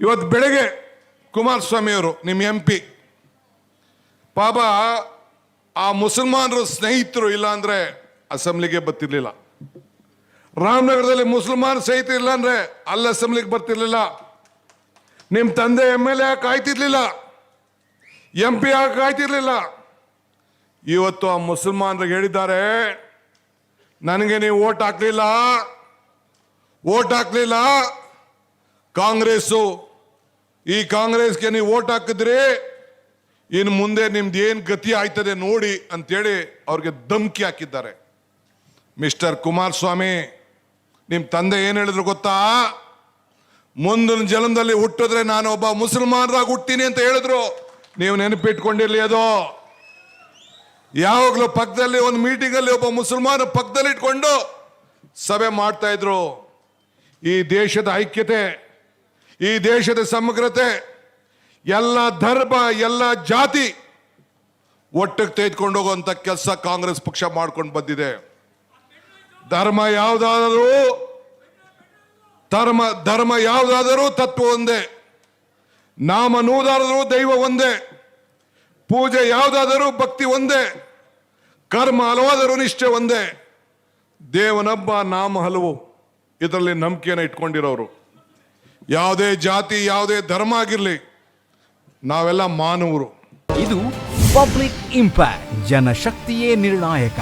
ಇವತ್ತು ಬೆಳಗ್ಗೆ ಕುಮಾರಸ್ವಾಮಿಯವರು ನಿಮ್ಮ ಎಂ ಪಿ, ಪಾಪ ಆ ಮುಸಲ್ಮಾನರು ಸ್ನೇಹಿತರು ಇಲ್ಲ ಅಂದ್ರೆ ಅಸೆಂಬ್ಲಿಗೆ ಬರ್ತಿರ್ಲಿಲ್ಲ. ರಾಮನಗರದಲ್ಲಿ ಮುಸಲ್ಮಾನ್ ಸ್ನೇಹಿತರು ಇಲ್ಲ ಅಂದ್ರೆ ಅಲ್ಲಿ ಅಸೆಂಬ್ಲಿಗೆ ಬರ್ತಿರ್ಲಿಲ್ಲ. ನಿಮ್ಮ ತಂದೆ ಎಂ ಎಲ್ ಎ ಕಾಯ್ತಿರ್ಲಿಲ್ಲ. ಎಂ ಪಿ ಕಾಯ್ತಿರ್ಲಿಲ್ಲ. ಇವತ್ತು ಆ ಮುಸಲ್ಮಾನರಿಗೆ ಹೇಳಿದ್ದಾರೆ, ನನಗೆ ನೀವು ಓಟ್ ಹಾಕ್ಲಿಲ್ಲ ಓಟ್ ಹಾಕ್ಲಿಲ್ಲ, ಕಾಂಗ್ರೆಸ್ಸು ಈ ಕಾಂಗ್ರೆಸ್ಗೆ ನೀವು ಓಟ್ ಹಾಕಿದ್ರಿ ಇನ್ನು ಮುಂದೆ ನಿಮ್ದು ಏನು ಗತಿ ಆಯ್ತದೆ ನೋಡಿ ಅಂತೇಳಿ ಅವ್ರಿಗೆ ಧಮ್ಕಿ ಹಾಕಿದ್ದಾರೆ. ಮಿಸ್ಟರ್ ಕುಮಾರಸ್ವಾಮಿ ನಿಮ್ಮ ತಂದೆ ಏನು ಹೇಳಿದ್ರು ಗೊತ್ತಾ? ಮುಂದಿನ ಜನ್ಮದಲ್ಲಿ ಹುಟ್ಟಿದ್ರೆ ನಾನು ಒಬ್ಬ ಮುಸಲ್ಮಾನರಾಗಿ ಹುಟ್ಟೀನಿ ಅಂತ ಹೇಳಿದ್ರು. ನೀವು ನೆನಪಿಟ್ಕೊಂಡಿರ್ಲಿ ಅದು. ಯಾವಾಗಲೂ ಪಕ್ಕದಲ್ಲಿ ಒಂದು ಮೀಟಿಂಗಲ್ಲಿ ಒಬ್ಬ ಮುಸಲ್ಮಾನ ಪಕ್ಕದಲ್ಲಿ ಇಟ್ಕೊಂಡು ಸಭೆ ಮಾಡ್ತಾ ಇದ್ರು. ಈ ದೇಶದ ಐಕ್ಯತೆ ಈ ದೇಶದ ಸಮಗ್ರತೆ, ಎಲ್ಲ ಧರ್ಮ, ಎಲ್ಲ ಜಾತಿ ಒಟ್ಟಿಗೆ ತೆಗೆದುಕೊಂಡು ಹೋಗುವಂತ ಕೆಲಸ ಕಾಂಗ್ರೆಸ್ ಪಕ್ಷ ಮಾಡ್ಕೊಂಡು ಬಂದಿದೆ. ಧರ್ಮ ಯಾವುದಾದರೂ, ಧರ್ಮ ಧರ್ಮ ಯಾವುದಾದರೂ ತತ್ವ ಒಂದೇ. ನಾಮ ನೂದಾದರೂ ದೈವ ಒಂದೇ. ಪೂಜೆ ಯಾವುದಾದರೂ ಭಕ್ತಿ ಒಂದೇ. ಕರ್ಮ ಹಲವಾದರೂ ನಿಷ್ಠೆ ಒಂದೇ. ದೇವನೊಬ್ಬ ನಾಮ ಹಲವು. ಇದರಲ್ಲಿ ನಂಬಿಕೆಯನ್ನು ಇಟ್ಕೊಂಡಿರೋರು. ಯಾವುದೇ ಜಾತಿ ಯಾವುದೇ ಧರ್ಮ ಆಗಿರಲಿ ನಾವೆಲ್ಲ ಮಾನವರು. ಇದು ಪಬ್ಲಿಕ್ ಇಂಪ್ಯಾಕ್ಟ್ ಜನಶಕ್ತಿಯೇ ನಿರ್ಣಾಯಕ.